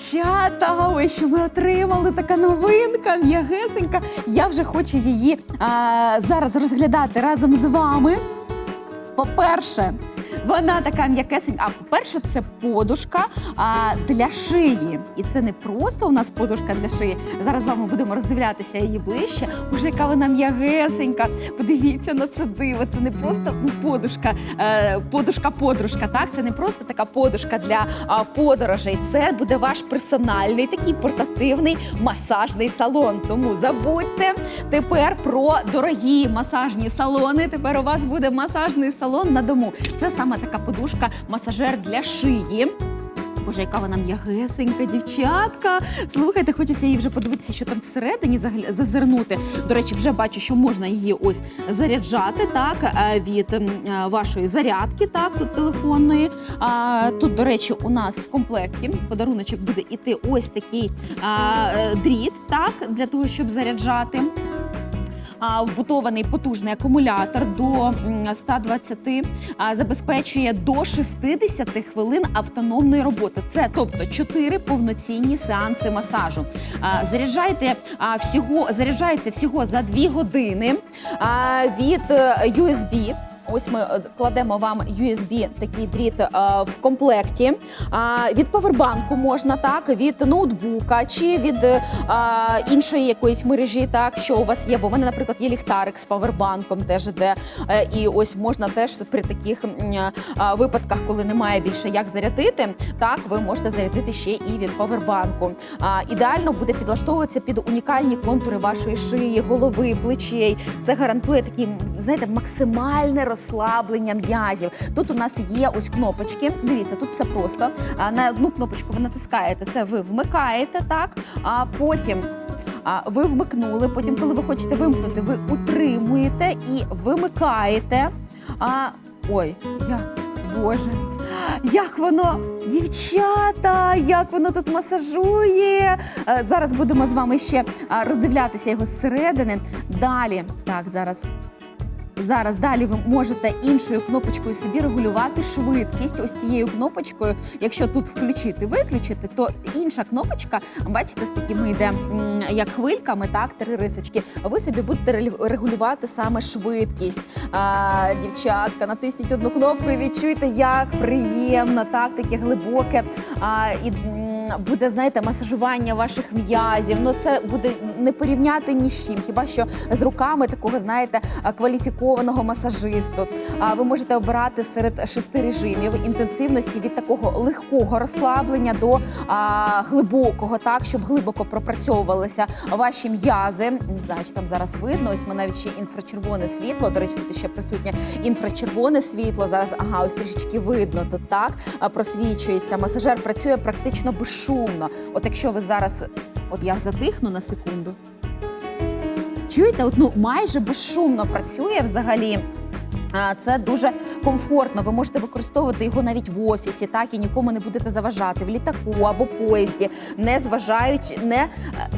Дівчата, ой, що ми отримали така новинка, м'ягесенька. Я вже хочу її а, зараз розглядати разом з вами. По-перше, вона така м'якесенька. А по-перше, це подушка а, для шиї. І це не просто у нас подушка для шиї. Зараз з вами будемо роздивлятися її ближче. Уже яка вона м'ягесенька. Подивіться на це диво. Це не просто ну, подушка, е, подушка-подружка. Так, це не просто така подушка для подорожей. Це буде ваш персональний такий портативний масажний салон. Тому забудьте тепер про дорогі масажні салони. Тепер у вас буде масажний салон на дому. Це саме така подушка, масажер для шиї. Боже, яка вона м'ягесенька, дівчатка. Слухайте, хочеться її вже подивитися, що там всередині зазирнути. До речі, вже бачу, що можна її ось заряджати так е, від е, вашої зарядки, так тут телефонної. Тут, до речі, у нас в комплекті подаруночок буде іти ось такий е, дріт, так для того, щоб заряджати. Вбудований потужний акумулятор до м, 120 забезпечує до 60 хвилин автономної роботи. Це тобто 4 повноцінні сеанси масажу. А, всього, заряджається всього за 2 години від е, USB. Ось ми е, кладемо вам USB такий дріт е, в комплекті. Від павербанку можна так, від ноутбука чи від е, іншої якоїсь мережі, так що у вас є. Бо в мене, наприклад, є ліхтарик з павербанком, теж іде. І ось можна теж при таких випадках, коли немає більше як зарядити, так ви можете зарядити ще і від павербанку. Ідеально буде підлаштовуватися під унікальні контури вашої шиї, голови, плечей. Це гарантує такі, знаєте, максимальне розслаблення м'язів. Тут у нас є ось кнопочки. Дивіться, тут все просто. На одну кнопочку ви натискаєте, це ви вмикаєте, так, а потім. Ви вмикнули. Потім, коли ви хочете вимкнути, ви утримуєте і вимикаєте. А ой, я боже, як воно, дівчата, як воно тут масажує. Е, Зараз будемо з вами ще роздивлятися його зсередини. Далі, так, зараз. Зараз далі ви можете іншою кнопочкою собі регулювати швидкість. Ось цією кнопочкою, якщо тут включити, виключити, то інша кнопочка, бачите, з такими йде як хвильками, так, три рисочки. Ви собі будете регулювати саме швидкість. А, дівчатка, натисніть одну кнопку і відчуйте, як приємно, так, таке глибоке. А, і буде, знаєте, масажування ваших м'язів. Ну це буде не порівняти ні з чим, хіба що з руками такого, знаєте, кваліфікованого масажисту. А ви можете обирати серед шести режимів інтенсивності від такого легкого розслаблення до а, глибокого, так щоб глибоко пропрацьовувалися ваші м'язи. Не знаю, чи там зараз видно. Ось ми навіть ще інфрачервоне світло. До речі, тут ще присутнє інфрачервоне світло. Зараз ага, ось трішечки видно тут так просвічується. Масажер працює практично безшумно. От якщо ви зараз, от я затихну на секунду. Чуєте, от ну майже безшумно працює взагалі. А, Це дуже комфортно. Ви можете використовувати його навіть в офісі, так і нікому не будете заважати в літаку або поїзді, не зважаючи, не е,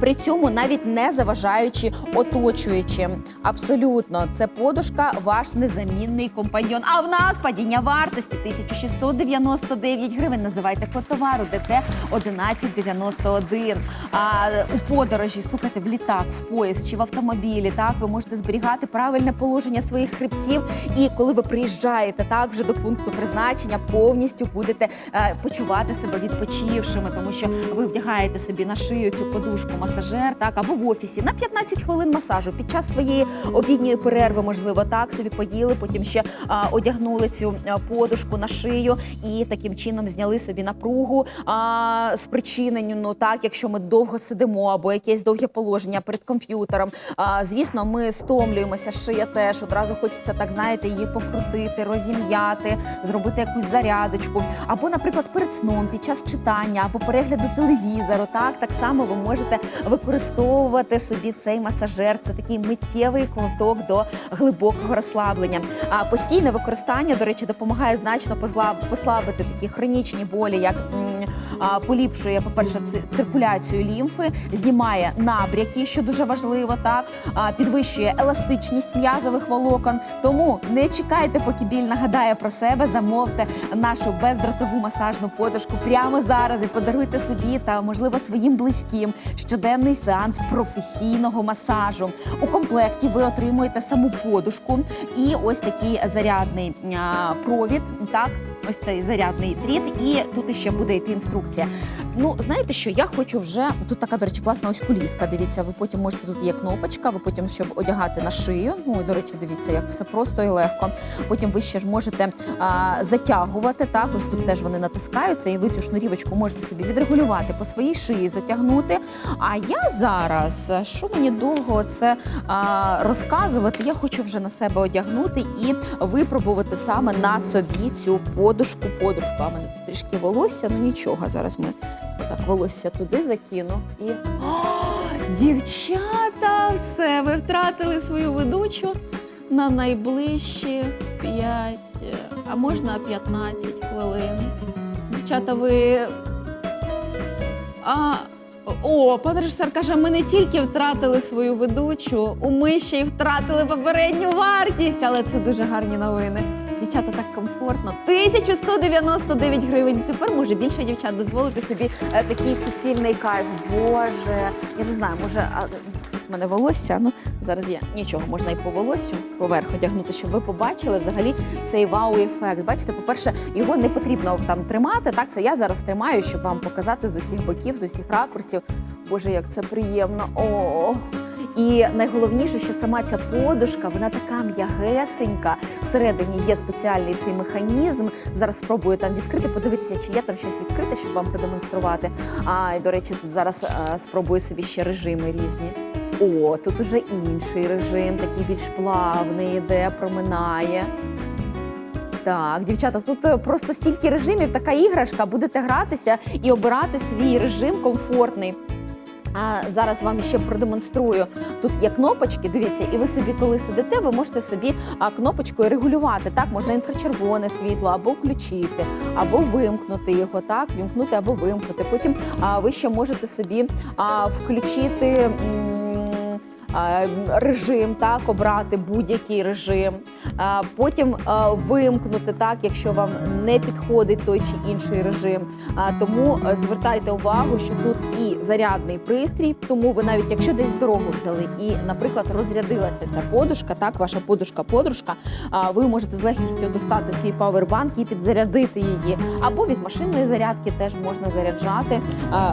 при цьому навіть не заважаючи оточуючим. Абсолютно, це подушка, ваш незамінний компаньйон. А в нас падіння вартості 1699 гривень. Називайте код товару ДТ 1191. А у подорожі слухайте в літак, в поїзд чи в автомобілі. Так ви можете зберігати правильне положення своїх хребців. І коли ви приїжджаєте так вже до пункту призначення, повністю будете е, почувати себе відпочившими, тому що ви вдягаєте собі на шию цю подушку масажер, так або в офісі на 15 хвилин масажу під час своєї обідньої перерви, можливо, так собі поїли, потім ще одягнули цю подушку на шию і таким чином зняли собі напругу а, спричиненню. Ну так, якщо ми довго сидимо або якесь довге положення перед комп'ютером. Звісно, ми стомлюємося. Шия теж одразу хочеться так, знаєте, її покрутити, розім'яти, зробити якусь зарядочку. Або, наприклад, перед сном, під час читання або перегляду телевізору. Так, так само ви можете використовувати собі цей масажер. Це такий миттєвий ковток до глибокого розслаблення. А постійне використання, до речі, допомагає значно послабити такі хронічні болі, як поліпшує, по-перше, циркуляцію лімфи, знімає набряки, що дуже важливо, так підвищує еластичність м'язових волокон. Тому Не чекайте, поки біль нагадає про себе. Замовте нашу бездротову масажну подушку прямо зараз і подаруйте собі та, можливо, своїм близьким щоденний сеанс професійного масажу. У комплекті ви отримуєте саму подушку і ось такий зарядний провід. Так, ось цей зарядний дріт, і тут ще буде йти інструкція. Ну, знаєте що, я хочу вже тут така, до речі, класна ось куліска. Дивіться, ви потім можете тут є кнопочка, ви потім, щоб одягати на шию. Ну до речі, дивіться, як все просто і легко. Потім ви ще ж можете а, затягувати. Так, ось тут теж вони натискаються, і ви цю шнурівочку можете собі відрегулювати по своїй шиї, затягнути. А я зараз, що мені довго це а, розказувати, я хочу вже на себе одягнути і випробувати саме на собі цю подушку. Подушку. А мене трішки волосся, ну нічого. Зараз ми так волосся туди закину і. Дівчата, все, ви втратили свою ведучу на найближчі 5, а можна 15 хвилин. Дівчата, ви. А, о, пан режисер каже, ми не тільки втратили свою ведучу, ми ще й втратили попередню вартість, але це дуже гарні новини. Дівчата так комфортно. 1199 гривень. Тепер може більше дівчат дозволити собі е, такий суцільний кайф. Боже, я не знаю, може, а, в мене волосся. Ну зараз є нічого, можна і по волоссю поверх одягнути, щоб ви побачили взагалі цей вау-ефект. Бачите, по-перше, його не потрібно там тримати. Так, це я зараз тримаю, щоб вам показати з усіх боків, з усіх ракурсів. Боже, як це приємно. О. І найголовніше, що сама ця подушка, вона така м'ягесенька. Всередині є спеціальний цей механізм. Зараз спробую там відкрити, подивитися, чи є там щось відкрите, щоб вам продемонструвати. А до речі, зараз е, спробую собі ще режими різні. О, тут уже інший режим, такий більш плавний, іде, проминає. Так, дівчата, тут е, просто стільки режимів, така іграшка. Будете гратися і обирати свій режим комфортний. А зараз вам ще продемонструю. Тут є кнопочки. Дивіться, і ви собі, коли сидите, ви можете собі кнопочкою регулювати. Так, можна інфрачервоне світло або включити, або вимкнути його. Так, вімкнути або вимкнути. Потім а, ви ще можете собі а, включити. А, Режим так обрати будь-який режим, потім вимкнути так, якщо вам не підходить той чи інший режим. Тому е, звертайте увагу, що тут і зарядний пристрій, тому ви навіть якщо десь дорогу взяли і, наприклад, розрядилася ця подушка, так ваша подушка-подружка, ви можете з легкістю достати свій павербанк і підзарядити її. Або від машинної зарядки теж можна заряджати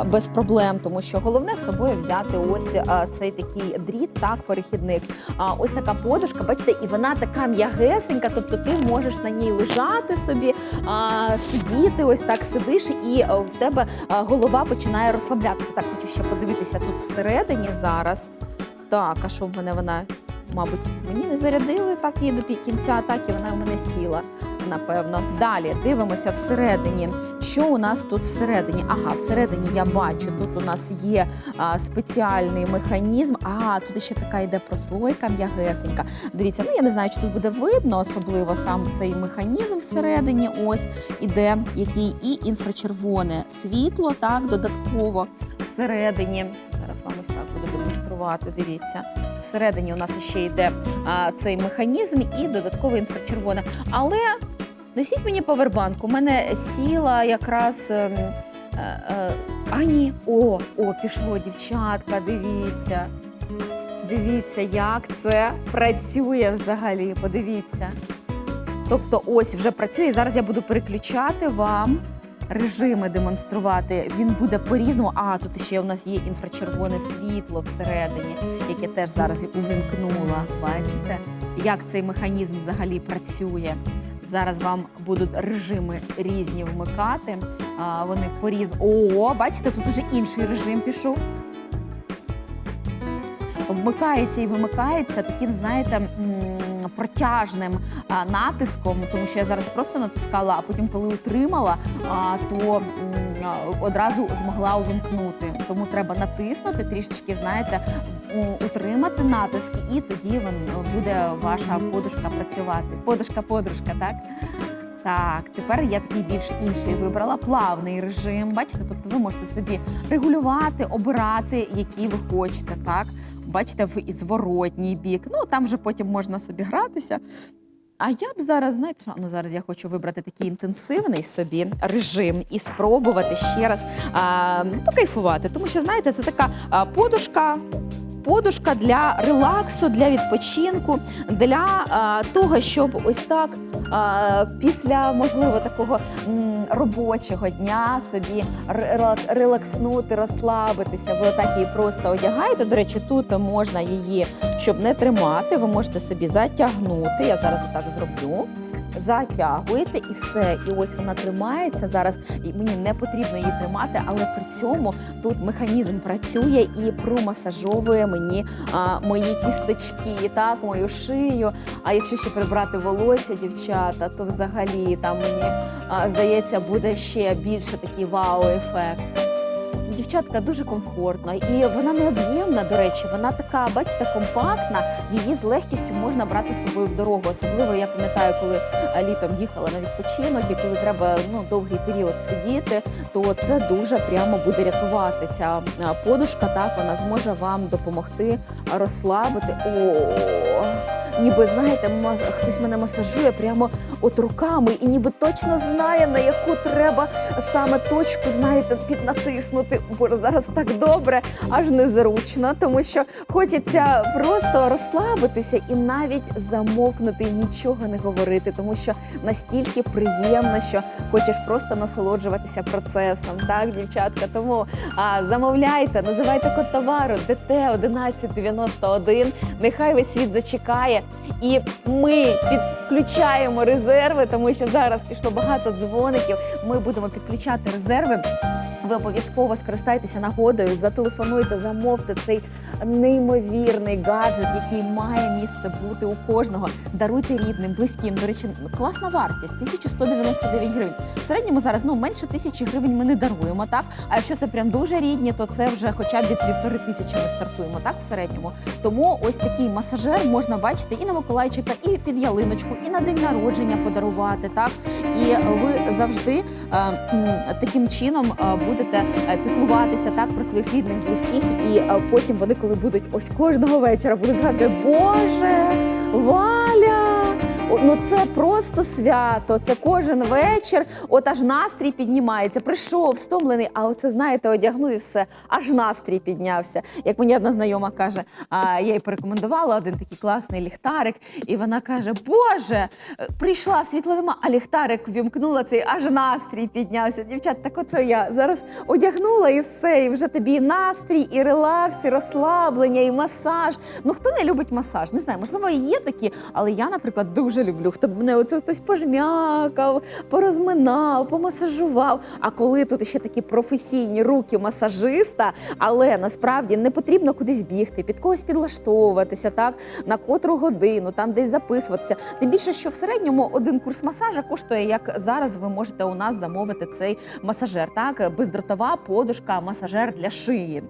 без проблем, тому що головне з собою взяти ось цей такий дріт, так перехідник. А, ось така подушка, бачите, і вона така м'ягесенька, тобто ти можеш на ній лежати собі, а, сидіти, ось так сидиш, і е, в тебе голова починає розслаблятися. Так, хочу ще подивитися тут всередині зараз. Так, а що в мене вона? Мабуть, мені не зарядили так її до кінця атаки, вона в мене сіла, напевно. Далі дивимося всередині. Що у нас тут всередині? Ага, всередині я бачу, тут у нас є а, спеціальний механізм. А, тут ще така йде прослойка м'ягесенька. Дивіться, ну я не знаю, чи тут буде видно, особливо сам цей механізм всередині. Ось іде, який і інфрачервоне світло, так, додатково всередині. Зараз вам ось так буду демонструвати. Дивіться. Всередині у нас ще йде а, цей механізм і додаткове інфрачервоне. Але несіть мені павербанк. У мене сіла якраз. ем, е, е, а ні, о, о, пішло, дівчатка, дивіться. Дивіться, як це працює взагалі. Подивіться. Тобто, ось вже працює. І зараз я буду переключати вам режими демонструвати. Він буде по-різному. А тут ще у нас є інфрачервоне світло всередині, яке теж зараз увімкнула. Бачите, як цей механізм взагалі працює. Зараз вам будуть режими різні вмикати. А, вони поріз. О, бачите, тут уже інший режим пішов. Вмикається і вимикається таким, знаєте, протяжним натиском, тому що я зараз просто натискала, а потім, коли утримала, то одразу змогла увімкнути. Тому треба натиснути трішечки, знаєте, утримати натиск, і тоді буде ваша подушка працювати. Подушка-подружка, так? Так, тепер я такий більш інший вибрала плавний режим. Бачите, тобто ви можете собі регулювати, обирати, який ви хочете. Так, бачите, в зворотній бік. Ну там вже потім можна собі гратися. А я б зараз, знаєте, що, ну зараз я хочу вибрати такий інтенсивний собі режим і спробувати ще раз а, покайфувати. Тому що, знаєте, це така подушка. Подушка для релаксу, для відпочинку, для а, того, щоб ось так а, після можливо такого робочого дня собі релакснути, розслабитися. Ви отак її просто одягаєте. До речі, тут можна її, щоб не тримати, ви можете собі затягнути. Я зараз отак зроблю. Затягуєте і все. І ось вона тримається зараз. І мені не потрібно її тримати, але при цьому тут механізм працює і промасажовує мені а, мої кісточки, так, мою шию. А якщо ще прибрати волосся, дівчата, то взагалі там мені а, здається буде ще більше такий вау-ефект. Дівчатка дуже комфортно, і вона не об'ємна, до речі, вона така, бачите, компактна. Її з легкістю можна брати з собою в дорогу. Особливо я пам'ятаю, коли літом їхала на відпочинок, і коли треба ну довгий період сидіти, то це дуже прямо буде рятувати. Ця подушка так вона зможе вам допомогти розслабити. О, ніби знаєте, мас... хтось мене масажує прямо от руками, і ніби точно знає, на яку треба саме точку, знаєте, піднатиснути. Боже, зараз так добре, аж незручно, тому що хочеться просто розслабитися і навіть замовкнути і нічого не говорити, тому що настільки приємно, що хочеш просто насолоджуватися процесом. Так, дівчатка. Тому а, замовляйте, називайте код товару ДТ 1191. Нехай весь світ зачекає. І ми підключаємо резерви, тому що зараз пішло багато дзвоників. Ми будемо підключати резерви. Ви обов'язково скористайтеся нагодою, зателефонуйте, замовте цей неймовірний гаджет, який має місце бути у кожного. Даруйте рідним, близьким. До речі, класна вартість 1199 гривень. В середньому зараз ну менше тисячі гривень ми не даруємо. Так, а якщо це прям дуже рідні, то це вже хоча б від півтори тисячі ми стартуємо. Так, в середньому. Тому ось такий масажер можна бачити і на Миколайчика, і під ялиночку, і на день народження подарувати. Так, і ви завжди е, таким чином е, будете е, піклуватися так про своїх рідних близьких, і е, потім вони, коли будуть ось кожного вечора, будуть згадувати, Боже, Валя! Ну це просто свято. Це кожен вечір. От аж настрій піднімається. Прийшов стомлений. А оце знаєте, одягну і все. Аж настрій піднявся. Як мені одна знайома каже, а я їй порекомендувала один такий класний ліхтарик, і вона каже: Боже, прийшла світло нема, а ліхтарик вімкнула цей, аж настрій піднявся. Дівчат, так оце я зараз одягнула і все. І вже тобі і настрій, і релакс, і розслаблення, і масаж. Ну хто не любить масаж? Не знаю, можливо, і є такі, але я, наприклад, дуже люблю. Хто б мене оце хтось пожмякав, порозминав, помасажував. А коли тут ще такі професійні руки масажиста, але насправді не потрібно кудись бігти, під когось підлаштовуватися, так на котру годину, там десь записуватися. Тим більше, що в середньому один курс масажа коштує, як зараз ви можете у нас замовити цей масажер. Так, бездротова подушка, масажер для шиї.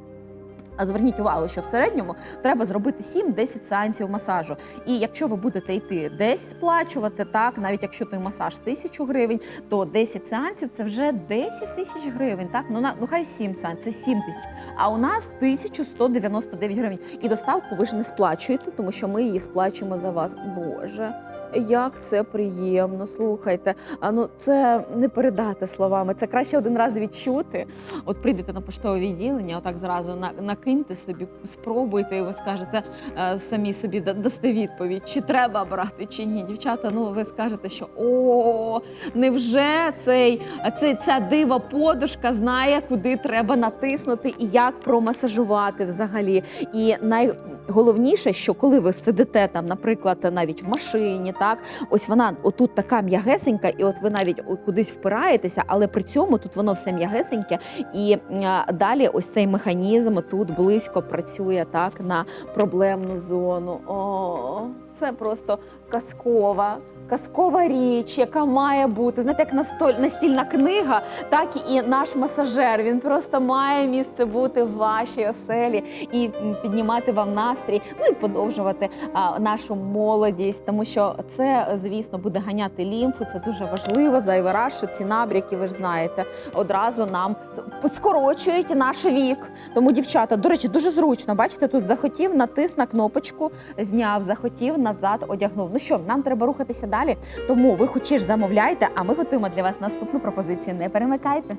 А зверніть увагу, що в середньому треба зробити 7-10 сеансів масажу. І якщо ви будете йти десь сплачувати, так навіть якщо той масаж тисячу гривень, то 10 сеансів це вже 10 тисяч гривень. Так ну на ну хай 7 сеансів, це 7 тисяч. А у нас 1199 гривень. І доставку ви ж не сплачуєте, тому що ми її сплачуємо за вас. Боже. Як це приємно, слухайте. А ну це не передати словами. Це краще один раз відчути. От прийдете на поштове відділення, отак зразу накиньте собі, спробуйте, і ви скажете е, самі собі дасте відповідь, чи треба брати, чи ні. Дівчата, ну ви скажете, що о, невже цей, цей ця дива подушка знає, куди треба натиснути і як промасажувати взагалі. І найголовніше, що коли ви сидите там, наприклад, навіть в машині, так ось вона отут така м'ягесенька, і от ви навіть кудись впираєтеся, але при цьому тут воно все м'ягесеньке, і далі ось цей механізм тут близько працює так на проблемну зону. О, це просто казкова. Казкова річ, яка має бути, знаєте, як настоль, настільна книга, так і наш масажер. Він просто має місце бути в вашій оселі і піднімати вам настрій, ну і подовжувати а, нашу молодість, тому що це, звісно, буде ганяти лімфу. Це дуже важливо. Зайвий раз, що ці набряки, ви ж знаєте, одразу нам скорочують наш вік. Тому, дівчата, до речі, дуже зручно. Бачите, тут захотів, натис на кнопочку, зняв, захотів, назад одягнув. Ну що, нам треба рухатися далі. Тому ви хоч замовляйте, а ми готуємо для вас наступну пропозицію. Не перемикайте.